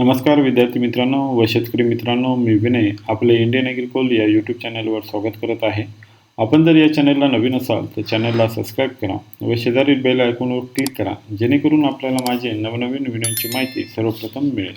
नमस्कार विद्यार्थी मित्रांनो व शेतकरी मित्रांनो मी विनय आपले इंडियन ॲग्रिकोल या यूट्यूब चॅनलवर स्वागत करत आहे. आपण जर या चॅनलला नवीन असाल तर चॅनलला सबस्क्राईब करा व शेजारील बेल आयकॉनवर क्लिक करा जेणेकरून आपल्याला माझे नवनवीन व्हिडिओची माहिती सर्वप्रथम मिळेल.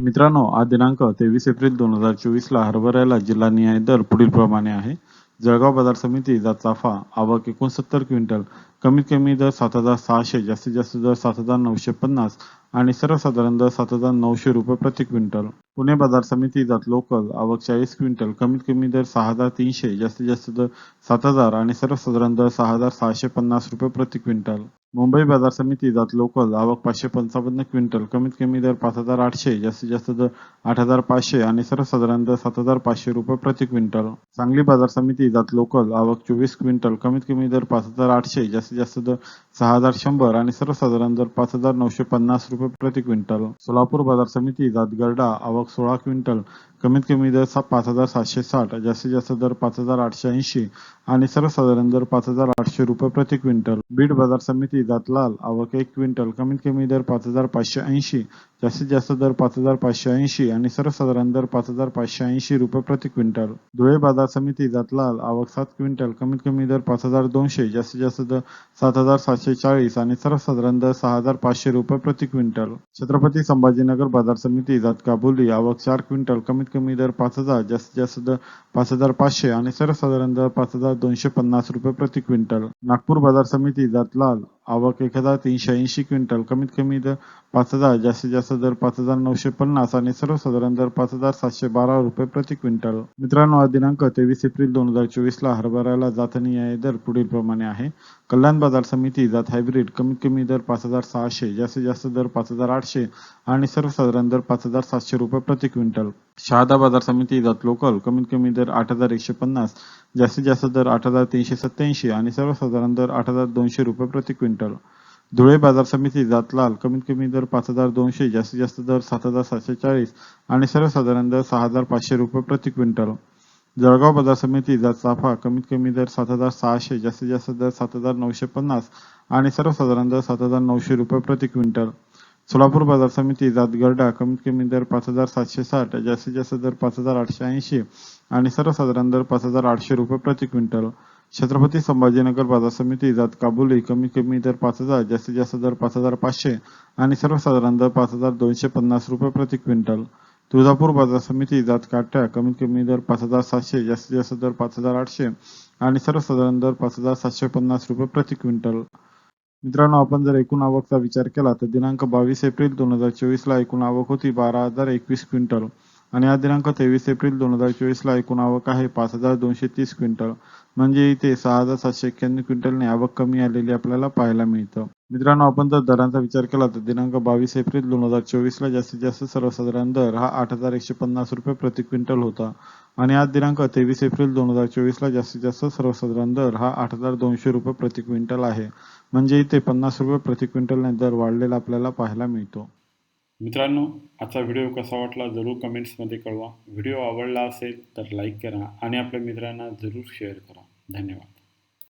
मित्रांनो आज दिनांक तेवीस एप्रिल दोन हजार चोवीसला हरभऱ्याला जिल्हानिहाय दर पुढील प्रमाणे आहे. जळगाव बाजार समितीचा चाफा आवक एकोणसत्तर क्विंटल कमीत कमी दर सात हजार सहाशे जास्तीत जास्त दर सात हजार नऊशे पन्नास आणि सर्वसाधारण दर सात हजार नऊशे रुपये प्रति क्विंटल. पुणे बाजार समिती जात लोकल आवक चाळीस क्विंटल कमीत कमी दर सहा हजार तीनशे जास्तीत जास्त दर सात हजार आणि सर्वसाधारण दर सहा हजार सहाशे पन्नास रुपये प्रति क्विंटल. मुंबई बाजार समिती जात लोकल आवक पाचशे पंचावन्न क्विंटल कमीत कमी दर पाच हजार आठशे जास्तीत जास्त दर आठ हजार पाचशे आणि सर्वसाधारण दर सात हजार पाचशे रुपये प्रति क्विंटल. सांगली बाजार समिती जात लोकल आवक चोवीस क्विंटल कमीत कमी दर पाच हजार आठशे जास्तीत जास्त दर सहा हजार शंभर आणि सर्वसाधारण दर पाच हजार नऊशे पन्नास रुपये प्रति क्विंटल. सोलापूर बाजार समिती जात गरडा आवक सोळा क्विंटल कमीत कमी दर सा पाच हजार सातशे साठ जास्तीत जास्त दर पाच हजार आठशे ऐंशी आणि सर्वसाधारण दर पाच हजार आठशे रुपये प्रति क्विंटल. बीड बाजार समिती जात लाल आवक एक क्विंटल कमीत कमी दर पाच हजार पाचशे ऐंशी जास्तीत जास्त दर पाच हजार पाचशे ऐंशी आणि सर्वसाधारण दर पाच हजार पाचशे ऐंशी रुपये प्रति क्विंटल. धुळे बाजार समिती जातलाल आवक सात क्विंटल कमीत कमी दर पाच हजार दोनशे जास्तीत जास्त दर सात हजार सातशे चाळीस आणि सर्वसाधारण दर सहा हजार पाचशे रुपये प्रति क्विंटल. छत्रपती संभाजीनगर बाजार समिती जात काबुली आवक चार क्विंटल कमीत कमी दर पाच हजार जास्तीत जास्त दर पाच हजार पाचशे आणि सर्वसाधारण दर पाच हजार दोनशे पन्नास रुपये प्रति क्विंटल. नागपूर बाजार समिती जात लाल आवक एक हजार तीनशे ऐंशी क्विंटल कमीत कमी दर पाच हजार जास्तीत जास्त दर पाच हजार नऊशे पन्नास आणि सर्वसाधारण दर पाच हजार सातशे बारा रुपये प्रति क्विंटल. मित्रांनो दिनांक तेवीस एप्रिल दोन हजार चोवीसला हरभऱ्याला जातनी दर पुढील प्रमाणे आहे. कल्याण बाजार समिती जात हायब्रिड कमीत कमी दर पाच हजार सहाशे जास्तीत जास्त दर पाच हजार आठशे आणि सर्वसाधारण दर पाच हजार सातशे रुपये प्रति क्विंटल. शहादा बाजार समिती जात लोकल कमीत कमी दर आठ हजार एकशे पन्नास जास्तीत जास्त दर आठ हजार तीनशे सत्याऐंशी आणि सर्वसाधारण दर आठ हजार दोनशे रुपये प्रति क्विंटल. धुळे बाजार समिती जात लाल कमीत कमी दर पाच हजार दोनशे जास्तीत जास्त दर सात हजार सातशे चाळीस आणि सर्वसाधारण दर सहा हजार पाचशे रुपये प्रति क्विंटल. जळगाव बाजार समिती जात चाफा कमीत कमी दर सात हजार सहाशे जास्तीत जास्त दर सात हजार नऊशे पन्नास आणि सर्वसाधारण दर सात हजार नऊशे रुपये प्रति क्विंटल. सोलापूर बाजार समिती जात गरडा कमीत कमी दर पाच हजार सातशे साठ जास्तीत जास्त दर पाच हजार आठशे ऐंशी आणि सर्वसाधारण दर पाच हजार आठशे रुपये प्रति क्विंटल. छत्रपती संभाजीनगर बाजार समिती जात काबुली कमीत कमी दर पाच हजार जास्तीत जास्त दर पाच हजार पाचशे आणि सर्वसाधारण दर पाच हजार दोनशे पन्नास रुपये प्रति क्विंटल. तुळजापूर बाजार समिती जात काट्या कमीत कमी दर पाच हजार सातशे जास्तीत जास्त दर पाच हजार आठशे आणि सर्वसाधारण दर पाच हजार सातशे पन्नास रुपये प्रति क्विंटल. मित्रांनो आपण जर एकूण आवकचा विचार केला तर दिनांक बावीस एप्रिल दोन हजार चोवीसला एकूण आवक होती बारा हजार एकवीस क्विंटल. आणि हा दिनांक तेवीस एप्रिल दोन हजार चोवीसला एकूण आवक आहे पाच हजार दोनशे तीस क्विंटल. म्हणजे इथे सहा हजार सातशे एक्क्याण्णव क्विंटलने आवक कमी आलेली आपल्याला पाहायला मिळतं. मित्रांनो आपण जर दरांचा विचार केला तर दिनांक बावीस एप्रिल दोन हजार चोवीसला जास्तीत जास्त सर्वसाधारण दर हा आठ हजार एकशे पन्नास रुपये प्रति क्विंटल होता. आणि आज दिनांक तेवीस एप्रिल दोन हजार चोवीसला जास्तीत जास्त सर्वसाधारण दर हा आठ हजार दोनशे रुपये प्रति क्विंटल आहे. म्हणजे इथे पन्नास रुपये प्रति क्विंटलने दर वाढलेला आपल्याला पाहायला मिळतो. मित्रांनो आजचा व्हिडिओ कसा वाटला जरूर कमेंट्समध्ये कळवा. व्हिडिओ आवडला असेल तर लाईक करा आणि आपल्या मित्रांना जरूर शेअर करा. धन्यवाद.